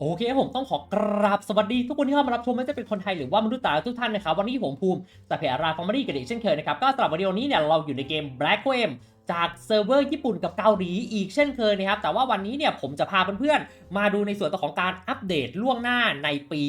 โอเคผมต้องขอกราบสวัสดีทุกคนที่เข้ามารับชมไม่ว่าจะเป็นคนไทยหรือว่ามนุษย์ต่างทุกท่านนะครับ วันนี้ผมภูมิสเปียราฟอร์มารีกันอีกเช่นเคยนะครับ ก็สำหรับวิดีโอนี้เนี่ยเราอยู่ในเกม Black w a m จากเซิร์ฟเวอร์ญี่ปุ่นกับเกาหลีอีกเช่นเคยนะครับ แต่ว่าวันนี้เนี่ยผมจะพาเพื่อนๆ มาดูในส่วนของการอัปเดตล่วงหน้าในปี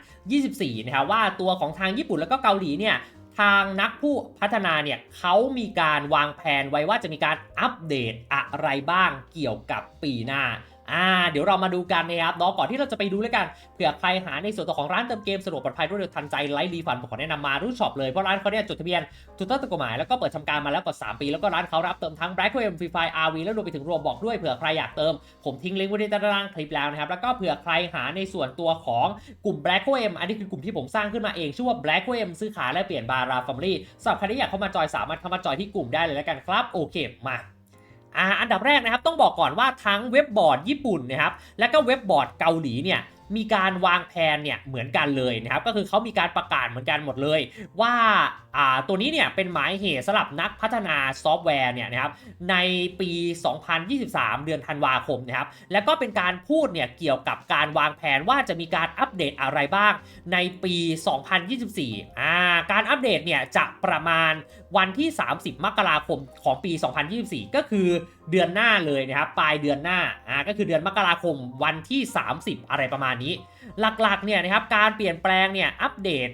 2024 นะครับว่าตัวของทางญี่ปุ่นแล้วก็เกาหลีเนี่ยทางนักผู้พัฒนาเนี่ยเขามีการวางแผนไว้ว่าจะมีการอัปเดตอะไรบ้างเกี่ยวกับปีหน้า อ่าเดี๋ยวเรามาดูกันนะครับเนาะก่อนที่เราจะไปดูแล้วกันเผื่อใครหาในส่วนตัวของร้านเติมเกมสะดวกปลอดภัยรวดเร็วทันใจไร้รีฟันผมขอแนะนำมารุ่นช็อปเลยเพราะร้านเขาเนี่ยจดทะเบียนถูกต้องตามกฎหมายแล้วก็เปิดทำการมาแล้วกว่า 3 ปี แล้วก็ร้านเขารับเติมทั้ง Black m Free Fire RV แล้วรวมไปถึงรวมบอกด้วยเผื่อใครอยากเติมผมทิ้งลิงก์ไว้ในตารางคลิปแล้วนะครับแล้วก็เผื่อใครหาในส่วนตัวของกลุ่ม Black m อันนี้คือกลุ่มที่ผมสร้างขึ้นมาเองชื่อว่า Black m ซื้อขายและเปลี่ยนบาราฟอร์มลี่สำหรับใครที่อยากเข้ามาจอยสามารถเข้ามาจอยที่กลุ่มได้เลยแล้วกันครับโอเคมา อ่าอันดับแรกนะครับต้องบอกก่อนว่าทั้งเว็บบอร์ดญี่ปุ่นนะครับและก็เว็บบอร์ดเกาหลีเนี่ย มีการวางแผนเนี่ยเหมือนกันเลยนะครับก็คือเขามีการประกาศเหมือนกันหมดเลย ว่าอ่าตัวนี้เนี่ยเป็นหมายเหตุสำหรับนักพัฒนาซอฟต์แวร์เนี่ยนะครับในปี 2023 เดือนธันวาคมนะครับแล้วก็เป็นการพูดเนี่ยเกี่ยวกับการวางแผนว่าจะมีการอัปเดตอะไรบ้างในปี 2024อ่าการอัปเดตเนี่ยจะประมาณวันที่ 30 มกราคมของปี 2024 ก็คือเดือนหน้าเลยนะครับปลายเดือนหน้าอ่าก็คือเดือนมกราคมวันที่ 30 อะไรประมาณนี้ หลักๆเนี่ยนะครับการเปลี่ยนแปลงเนี่ยอัปเดต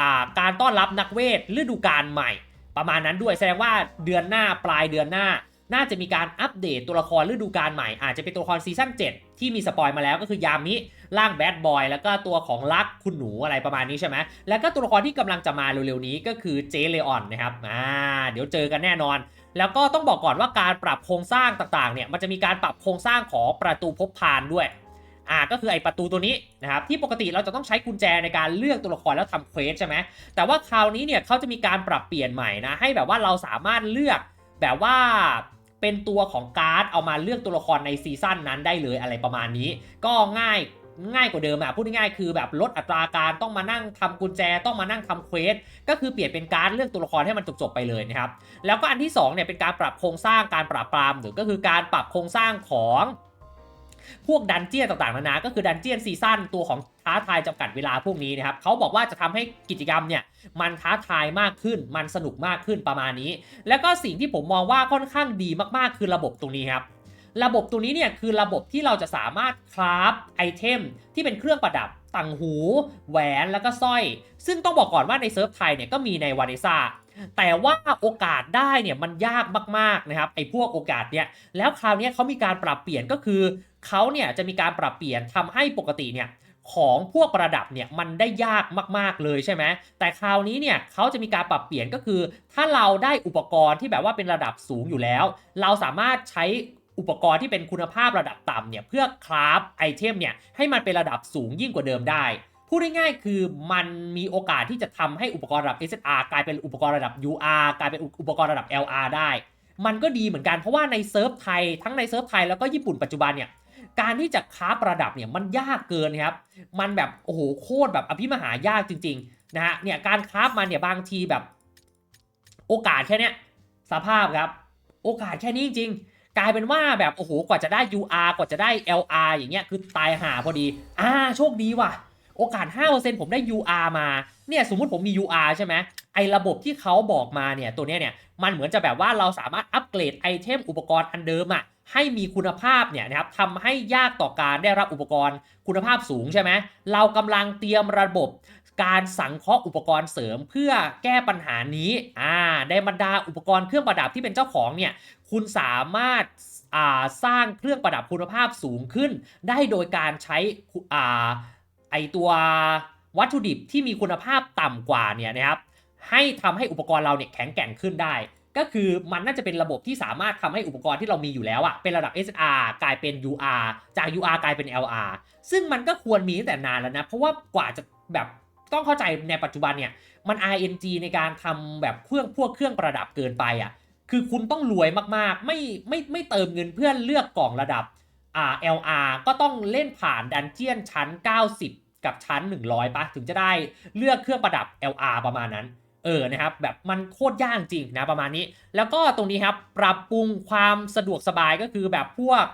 อ่าการต้อนรับนักเวทฤดูกาลใหม่ ประมาณนั้นด้วยแสดงว่าเดือนหน้าปลายเดือนหน้า น่าจะมีการอัปเดตตัวละครฤดูกาลใหม่ อาจจะเป็นตัวละครซีซั่น7 ที่มีสปอยมาแล้วก็คือยามิร่างแบดบอยแล้วก็ตัวของลักคุณหนูอะไรประมาณนี้ใช่ไหมแล้วก็ตัวละครที่กำลังจะมาเร็วๆนี้ก็คือเจเลออนนะครับอ่าเดี๋ยวเจอกันแน่นอน แล้วก็ต้องบอกก่อนว่าการปรับโครงสร้างต่างๆเนี่ยมันจะมีการปรับโครงสร้างของประตูพบพานด้วยอ่าก็คือไอประตูตัวนี้นะครับที่ปกติเราจะต้องใช้กุญแจในการเลือกตัวละครแล้วทำเควสใช่ไหมแต่ว่าคราวนี้เนี่ยเขาจะมีการปรับเปลี่ยนใหม่นะให้แบบว่าเราสามารถเลือกแบบว่าเป็นตัวของการ์ดเอามาเลือกตัวละครในซีซั่นนั้นได้เลยอะไรประมาณนี้ ก็ง่าย ง่ายกว่าเดิมอะพูดง่ายๆคือแบบลดอัตราการต้องมานั่งทำกุญแจต้องมานั่งทำเควสก็คือเปลี่ยนเป็นการเลือกตัวละครให้มันจบๆไปเลยนะครับแล้วก็อันที่2เนี่ยเป็นการปรับโครงสร้างการปราบปรามหรือก็คือการปรับโครงสร้างของพวกดันเจียนต่างๆนานาก็คือดันเจียนซีซั่นตัวของท้าทายจำกัดเวลาพวกนี้นะครับเขาบอกว่าจะทำให้กิจกรรมเนี่ยมันท้าทายมากขึ้น มันสนุกมากขึ้นประมาณนี้ แล้วก็สิ่งที่ผมมองว่าค่อนข้างดีมากๆคือระบบตรงนี้ครับ ระบบตัวนี้เนี่ยคือระบบที่เราจะสามารถคราฟไอเทมที่เป็นเครื่องประดับต่างหู แหวนแล้วก็สร้อย ซึ่งต้องบอกก่อนว่าในเซิร์ฟไทยเนี่ยก็มีในวานิซ่าแต่ว่าโอกาสได้เนี่ยมันยากมากๆนะครับไอ้พวกโอกาสเนี่ยแล้วคราวนี้เขามีการปรับเปลี่ยนก็คือเขาเนี่ยจะมีการปรับเปลี่ยนทำให้ปกติเนี่ยของพวกประดับเนี่ยมันได้ยากมากๆเลยใช่ไหมแต่คราวนี้เนี่ยเขาจะมีการปรับเปลี่ยนก็คือ ถ้าเราได้อุปกรณ์ที่แบบว่าเป็นระดับสูงอยู่แล้ว เราสามารถใช้ อุปกรณ์ที่เป็นคุณภาพระดับต่ำเนี่ยเพื่อคราฟไอเทมเนี่ยให้มันเป็นระดับสูงยิ่งกว่าเดิมได้ พูดง่ายๆคือมันมีโอกาสที่จะทำให้อุปกรณ์ระดับ SSR กลายเป็นอุปกรณ์ระดับ UR กลายเป็นอุปกรณ์ระดับ LR ได้ มันก็ดีเหมือนกันเพราะว่าในเซิร์ฟไทยทั้งในเซิร์ฟไทยแล้วก็ญี่ปุ่นปัจจุบันเนี่ยการที่จะคราฟระดับเนี่ยมันยากเกินครับ มันแบบโอ้โหโคตรแบบอภิมหายากจริงๆนะฮะเนี่ยการคราฟมันเนี่ยบางทีแบบ โอกาสแค่เนี้ยสภาพครับ โอกาสแค่นี้จริง กลายเป็นว่าแบบโอ้โหกว่าจะได้ UR กว่าจะได้ LR อย่างเงี้ยคือตายหาพอดีอ่าโชคดีว่ะ โอกาส 5%ผมได้ UR มาเนี่ยสมมุติผมมี UR ใช่ไหมไอ้ระบบที่เขาบอกมาเนี่ยตัวเนี้ยเนี่ยมันเหมือนจะแบบว่าเราสามารถอัปเกรดไอเทมอุปกรณ์อันเดิมอะให้มีคุณภาพเนี่ยนะครับทำให้ยากต่อการได้รับอุปกรณ์คุณภาพสูงใช่ไหมเรากำลังเตรียมระบบ การสังเคราะห์อุปกรณ์เสริมเพื่อแก้ปัญหานี้อ่าในบรรดาอุปกรณ์เครื่องประดับที่เป็นเจ้าของเนี่ยคุณสามารถอ่าสร้างเครื่องประดับคุณภาพสูงขึ้น ได้โดยการใช้อ่าไอตัววัตถุดิบที่มีคุณภาพต่ำกว่าเนี่ยนะครับให้ทำให้อุปกรณ์เราเนี่ยแข็งแกร่งขึ้นได้ ก็คือมันน่าจะเป็นระบบที่สามารถทำให้อุปกรณ์ที่เรามีอยู่แล้วอะเป็นระดับ SR กลายเป็น UR จาก UR กลายเป็น LR ซึ่งมันก็ควรมีตั้งแต่นานแล้วนะ เพราะว่ากว่าจะแบบ ต้องเข้าใจในปัจจุบันเนี่ยมัน RNG ในการทำแบบเครื่องพวกเครื่องประดับเกินไปอะ่ะคือคุณต้องรวยมากๆ ไม่ไม่ไม่เติมเงินเพื่อเลือกกล่องระดับอ่า LR ก็ต้องเล่นผ่านดันเจียนชั้น 90 กับชั้น 100ปะถึงจะได้เลือกเครื่องประดับ LR ประมาณนั้น เออนะครับแบบมันโคตรยากจริงนะประมาณนี้ แล้วก็ตรงนี้ครับปรับปรุงความสะดวกสบายก็คือแบบพวก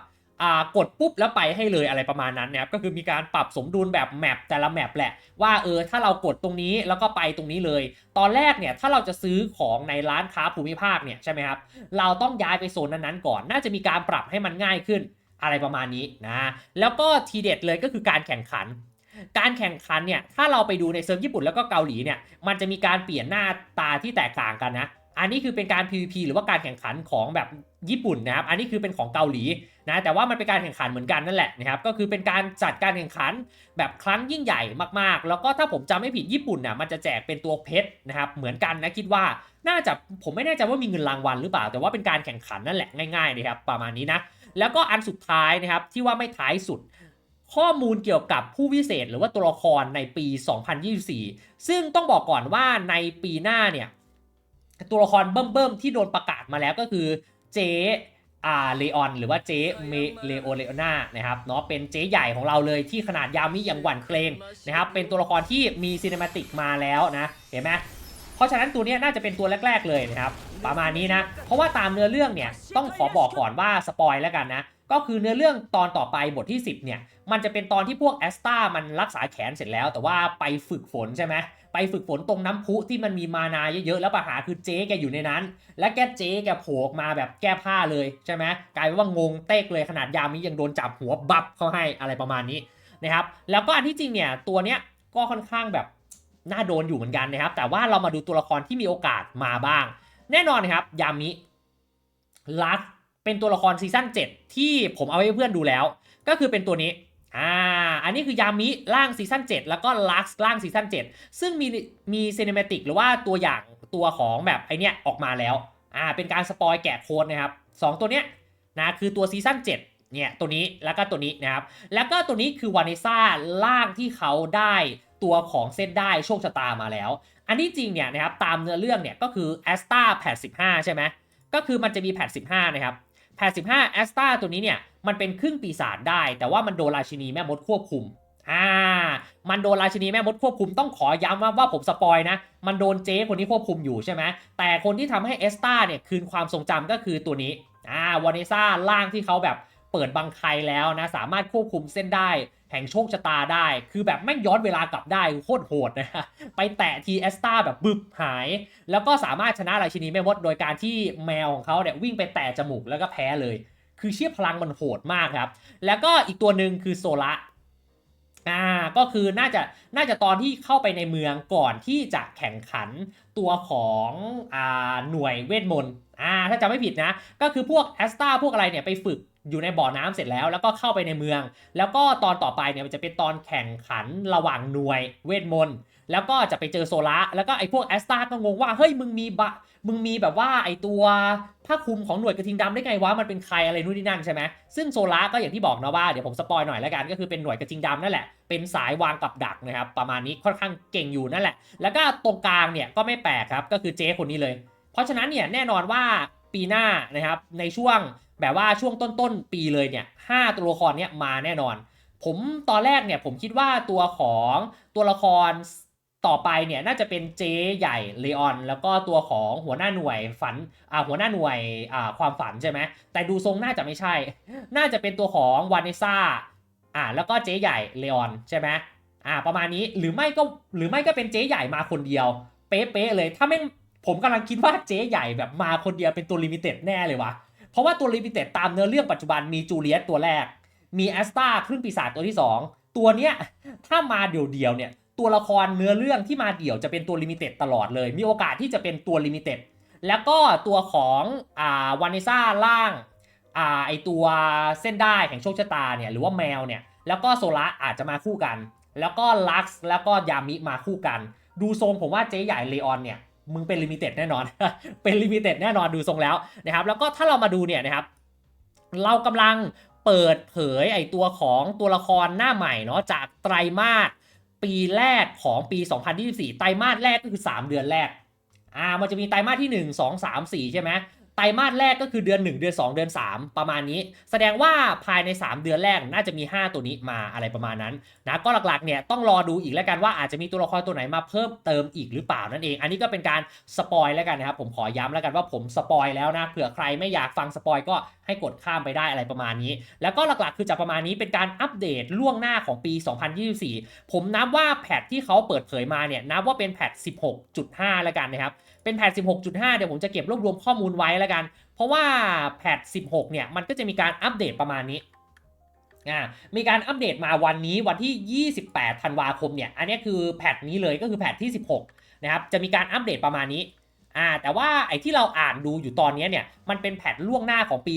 กดปุ๊บแล้วไปให้เลยอะไรประมาณนั้นนะครับก็คือมีการปรับสมดุลแบบแมปแต่ละแมปแหละว่าเออถ้าเรากดตรงนี้แล้วก็ไปตรงนี้เลย ตอนแรกเนี่ยถ้าเราจะซื้อของในร้านค้าภูมิภาคเนี่ยใช่ไหมครับเราต้องย้ายไปโซนนั้นๆก่อน น่าจะมีการปรับให้มันง่ายขึ้นอะไรประมาณนี้นะแล้วก็ทีเด็ดเลยก็คือการแข่งขันการแข่งขันเนี่ยถ้าเราไปดูในเซิร์ฟญี่ปุ่นแล้วก็เกาหลีเนี่ยมันจะมีการเปลี่ยนหน้าตาที่แตกต่างกันนะอันนี้คือเป็นการ PVP หรือว่าการแข่งขันของแบบญี่ปุ่นนะครับอันนี้คือเป็นของเกาหลี นะแต่ว่ามันเป็นการแข่งขันเหมือนกันนั่นแหละนะครับก็คือเป็นการจัดการแข่งขันแบบครั้งยิ่งใหญ่มากๆ แล้วก็ถ้าผมจำไม่ผิดญี่ปุ่นน่ะมันจะแจกเป็นตัวเพชรนะครับเหมือนกันนะคิดว่าน่าจะผมไม่แน่ใจว่ามีเงินรางวัลหรือเปล่า แต่ว่าเป็นการแข่งขันนั่นแหละง่ายๆนะครับประมาณนี้นะแล้วก็อันสุดท้ายนะครับที่ว่าไม่ท้ายสุดข้อมูลเกี่ยวกับผู้วิเศษหรือว่าตัวละครในปี 2024 ซึ่งต้องบอกก่อนว่าในปีหน้าเนี่ย ตัวละครเบิ่มๆที่โดนประกาศมาแล้วก็คือเจ อ่าเลออนหรือว่าเจเมเลโอเลโอนานะครับเนาะเป็นเจใหญ่ของเราเลยที่ขนาดยามิอย่างหวั่นเกรงนะครับเป็นตัวละครที่มีซีนิมาติกมาแล้วนะเห็นไหมเพราะฉะนั้นตัวนี้น่าจะเป็นตัวแรก ๆเลยนะครับประมาณนี้นะเพราะว่าตามเนื้อเรื่องเนี่ยต้องขอบอกก่อนว่าสปอยแล้วกันนะ ก็คือเนื้อเรื่องตอนต่อไปบทที่ 10เนี่ยมันจะเป็นตอนที่พวกแอสตามันรักษาแขนเสร็จแล้ว แต่ว่าไปฝึกฝนใช่ไหมไปฝึกฝนตรงน้ำพุที่มันมีมานาเยอะๆแล้วปัญหาคือเจ๊แกอยู่ในนั้น และแกเจ๊แกโผล่มาแบบแก้ผ้าเลยใช่ไหมกลายเป็นว่างงเต๊กเลยขนาดยามิยังโดนจับหัวบับเขาให้อะไรประมาณนี้นะครับแล้วก็อันที่จริงเนี่ยตัวเนี้ยก็ค่อนข้างแบบน่าโดนอยู่เหมือนกันนะครับ แต่ว่าเรามาดูตัวละครที่มีโอกาสมาบ้าง แน่นอนนะครับยามิลัก เป็นตัวละครซีซั่น7 ที่ผมเอาให้เพื่อนดูแล้ว ก็คือเป็นตัวนี้อ่าอันนี้คือยามิร่างซีซั่น7 แล้วก็ลักซ์ร่างซีซั่น7 ซึ่งมีมีซีนิเมติกหรือว่าตัวอย่างตัวของแบบไอเนี้ยออกมาแล้วอ่าเป็นการสปอยแกะโค้ดนะครับสองตัวเนี้ยนะคือตัวซีซั่น7เนี่ยตัวนี้แล้วก็ตัวนี้นะครับแล้วก็ตัวนี้คือวานิซ่าร่างที่เขาได้ตัวของเส้นได้โชคชะตามาแล้ว อันที่จริงเนี่ยนะครับตามเนื้อเรื่องเนี่ยก็คือแอสตาแพด15ใช่ไหมก็คือมันจะมีแพด15 นะครับ แพด15แอสตาตัวนี้เนี่ยมันเป็นครึ่งปีศาจได้ แต่ว่ามันโดนราชินีแม่มดควบคุมอ่ามันโดนราชินีแม่มดควบคุมต้องขอย้ำว่าว่าผมสปอยนะ มันโดนเจ๊คนนี้ควบคุมอยู่ใช่ไหมแต่คนที่ทำให้เอสตาเนี่ยคืนความทรงจำก็คือตัวนี้อ่าวานิซ่าร่างที่เขาแบบ เปิดบังไคแล้วนะสามารถควบคุมเส้นได้แห่งโชคชะตาได้ คือแบบไม่ย้อนเวลากลับได้โคตรโหดนะไปแตะทีเอสตาแบบบึบหาย แล้วก็สามารถชนะราชินีแม่มดโดยการที่แมวของเขาเนี่ยวิ่งไปแตะจมูกแล้วก็แพ้เลย คือเชี่ยพลังมันโหดมากครับ แล้วก็อีกตัวหนึ่งคือโซละอ่าก็คือน่าจะน่าจะตอนที่เข้าไปในเมืองก่อนที่จะแข่งขันตัวของอ่าหน่วยเวทมนต์อ่าถ้าจำไม่ผิดนะ ก็คือพวกแอสตาพวกอะไรเนี่ยไปฝึก อยู่ในบ่อน้ำเสร็จแล้ว แล้วก็เข้าไปในเมือง แล้วก็ตอนต่อไปเนี่ยมันจะเป็นตอนแข่งขันระหว่างหน่วยเวทมนต์แล้วก็จะไปเจอโซละแล้วก็ไอ้พวกแอสตาก็งงว่าเฮ้ยมึงมีบะมึงมีแบบว่าไอ้ตัวผ้าคลุมของหน่วยกระทิงดำได้ไงวะมันเป็นใครอะไรนู่นนี่นั่นใช่ไหมซึ่งโซละก็อย่างที่บอกนะว่าเดี๋ยวผมสปอยหน่อยแล้วกันก็คือเป็นหน่วยกระทิงดำนั่นแหละเป็นสายวางกับดักนะครับประมาณนี้ค่อนข้างเก่งอยู่นั่นแหละ แล้วก็ตรงกลางเนี่ยก็ไม่แปลกครับก็คือเจ๊คนนี้เลย เพราะฉะนั้นเนี่ยแน่นอนว่าปีหน้านะครับในช่วง แบบว่าช่วงต้นๆปีเลยเนี่ยห้าตัวละครเนี่ยมาแน่นอน ผมตอนแรกเนี่ยผมคิดว่าตัวของตัวละครต่อไปเนี่ยน่าจะเป็นเจใหญ่เลออน แล้วก็ตัวของหัวหน้าหน่วยฝันอ่าหัวหน้าหน่วยอ่าความฝันใช่ไหมแต่ดูทรงน่าจะไม่ใช่ น่าจะเป็นตัวของวานิซ่าอ่าแล้วก็เจใหญ่เลออนใช่ไหมอ่าประมาณนี้หรือไม่ก็หรือไม่ก็เป็นเจใหญ่มาคนเดียว เป๊ะๆเลยถ้าไม่ผมกำลังคิดว่าเจใหญ่แบบมาคนเดียวเป็นตัวลิมิเต็ดแน่เลยวะเพ ราะว่าตัวลิมิเต็ดตามเนื้อเรื่องปัจจุบันมีจูเลียตตัวแรก มีแอสตาครึ่งปีศาจตัวที่ 2 ตัวเนี้ยถ้ามาเดี่ยวๆเนี่ยตัวละครเนื้อเรื่องที่มาเดี่ยวจะเป็นตัวลิมิเต็ดตลอดเลย มีโอกาสที่จะเป็นตัวลิมิเต็ดแล้วก็ตัวของอ่าวานิซ่าล่างอ่าไอตัวเส้นได้แห่งโชคชะตาเนี่ยหรือว่าแมวเนี่ยแล้วก็โซละอาจจะมาคู่กัน แล้วก็ลักซ์แล้วก็ยามิมาคู่กัน ดูทรงผมว่าเจ๊ใหญ่เลออนเนี่ย มึงเป็นลิมิเต็ดแน่นอน เป็นลิมิเต็ดแน่นอนดูทรงแล้วนะครับ แล้วก็ถ้าเรามาดูเนี่ยนะครับ เรากำลังเปิดเผยไอตัวของตัวละครหน้าใหม่เนาะจากไตรมาสปีแรกของปี 2024 ไตรมาสแรกก็คือ 3 เดือนแรก อ่า มันจะมีไตรมาสที่ 1 2 3 4 ใช่ไหม ไตรมาสแรกก็คือเดือน 1 เดือน 2 เดือน 3 ประมาณนี้ แสดงว่าภายใน 3 เดือนแรกน่าจะมี 5 ตัวนี้มาอะไรประมาณนั้นนะก็หลักๆเนี่ยต้องรอดูอีกแล้วกันว่าอาจจะมีตัวละครตัวไหนมาเพิ่มเติมอีกหรือเปล่านั่นเอง อันนี้ก็เป็นการสปอยแล้วกันนะครับผมขอย้ำแล้วกันว่าผมสปอยแล้วนะเผื่อใครไม่อยากฟังสปอยก็ให้กดข้ามไปได้อะไรประมาณนี้ แล้วก็หลักๆ คือจะประมาณนี้เป็นการอัปเดตล่วงหน้าของปี 2024 ผมนับว่าแพทที่เขาเปิดเผยมาเนี่ยนับว่าเป็นแพท16.5 แล้วกันนะครับเป็นแพท16.5 เดี๋ยวผมจะเก็บรวบรวมข้อมูลไว้แล้วกัน เพราะว่าแพท16 เนี่ย มันก็จะมีการอัปเดตประมาณนี้มีการอัปเดตมาวันนี้วันที่ 28 ธันวาคมเนี่ย อันนี้คือแพทนี้เลยก็คือแพทที่ 16 นะครับ จะมีการอัปเดตประมาณนี้อ่าแต่ว่าไอ้ที่เราอ่านดูอยู่ตอนนี้เนี่ย มันเป็นแพทล่วงหน้าของปี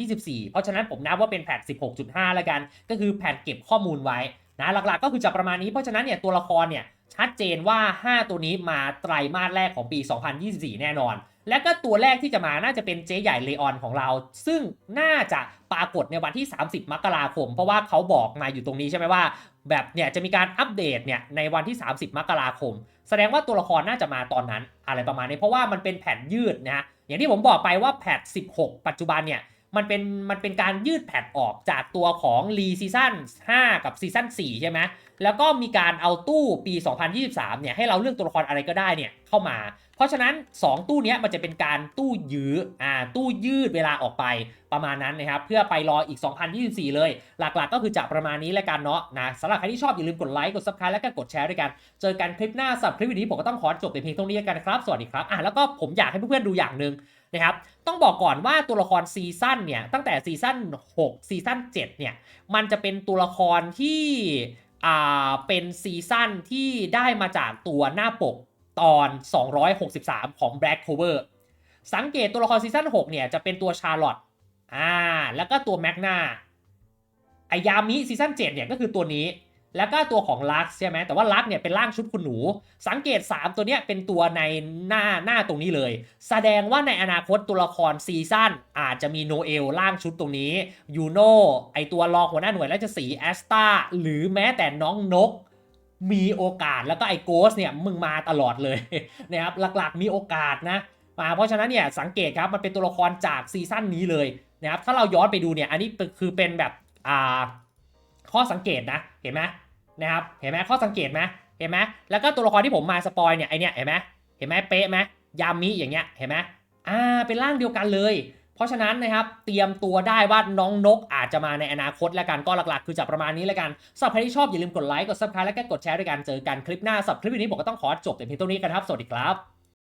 2024 เพราะฉะนั้นผมนับว่าเป็นแพท 16.5 แล้วกัน ก็คือแพทเก็บข้อมูลไว้นะหลักๆ ก็คือจะประมาณนี้ เพราะฉะนั้นเนี่ยตัวละครเนี่ยชัดเจนว่า 5 ตัวนี้มาไตรมาสแรกของปี 2024 แน่นอน และก็ตัวแรกที่จะมาน่าจะเป็นเจ๊ใหญ่เลออนของเรา ซึ่งน่าจะปรากฏในวันที่ 30 มกราคม เพราะว่าเขาบอกมาอยู่ตรงนี้ใช่ไหมว่า แบบเนี่ยจะมีการอัปเดตเนี่ยในวันที่ 30 มกราคม แสดงว่าตัวละครน่าจะมาตอนนั้น อะไรประมาณนี้เพราะว่ามันเป็นแผ่นยืดนะฮะอย่างที่ผมบอกไปว่าแผ่น16 ปัจจุบันเนี่ย มันเป็นมันเป็นการยืดแพทออกจากตัวของรีซีซั่น5 กับซีซั่น4 ใช่ไหมแล้วก็มีการเอาตู้ปี 2023 เนี่ยให้เราเลือกตัวละครอะไรก็ได้เนี่ยเข้ามา เพราะฉะนั้น 2 ตู้นี้มันจะเป็นการตู้ยื้ออ่าตู้ยืดเวลาออกไปประมาณนั้นนะครับ เพื่อไปรออีก 2024 เลย หลักๆ ก็คือจะประมาณนี้แล้วกันเนาะนะสำหรับใครที่ชอบอย่าลืมกดไลค์กด subscribe แล้วก็กดแชร์ด้วยกัน เจอกันคลิปหน้าสำหรับคลิปวิดีโอผมก็ต้องขอจบแต่เพียงเท่านี้แล้วกันครับสวัสดีครับอะแล้วก็ผมอยากให้เพื่อนๆดูอย่างหนึ่ง นะครับ ต้องบอกก่อนว่าตัวละครซีซั่นเนี่ย ตั้งแต่ซีซั่น6ซีซั่น7เนี่ย มันจะเป็นตัวละครที่อ่าเป็นซีซั่นที่ได้มาจากตัวหน้าปกตอน 263 ของ Black Clover สังเกตตัวละครซีซั่น6เนี่ยจะเป็นตัวชาร์ลอตอ่าแล้วก็ตัวแมกนาไอยามิซีซั่น7เนี่ยก็คือตัวนี้ แล้วก็ตัวของลักใช่ไหมแต่ว่าลักเนี่ยเป็นร่างชุดคุณหนู สังเกต 3 ตัวเนี้ยเป็นตัวในหน้าหน้าตรงนี้เลย แสดงว่าในอนาคตตัวละครซีซั่นอาจจะมีโนเอลร่างชุดตรงนี้ยูโนไอตัวรองหัวหน้าหน่วยราชสีแอสตาหรือแม้แต่น้องนกมีโอกาสแล้วก็ไอโกสเนี่ยมึงมาตลอดเลยนะครับหลักๆมีโอกาสนะมาเพราะฉะนั้นเนี่ยสังเกตครับมันเป็นตัวละครจากซีซั่นนี้เลยนะครับถ้าเราย้อนไปดูเนี่ยอันนี้คือเป็นแบบอ่าข้อสังเกตนะเห็นไหม นะครับ เห็นไหมข้อสังเกตไหมเห็นไหมแล้วก็ตัวละครที่ผมมาสปอยเนี่ยไอเนี่ยเห็นไหมเห็นไหมเป๊ะไหมยามิอย่างเงี้ยเห็นไหมอ่าเป็นร่างเดียวกันเลย เพราะฉะนั้นนะครับเตรียมตัวได้ว่าน้องนกอาจจะมาในอนาคตแล้วกันก็หลักๆ คือจะประมาณนี้แล้วกันสำหรับใครที่ชอบอย่าลืมกดไลค์กดซับสไครต์และก็กดแชร์ด้วยกันเจอกันคลิปหน้าสำหรับคลิปนี้ผมก็ต้องขอจบแต่เพียงเท่านี้กันครับสวัสดีครับ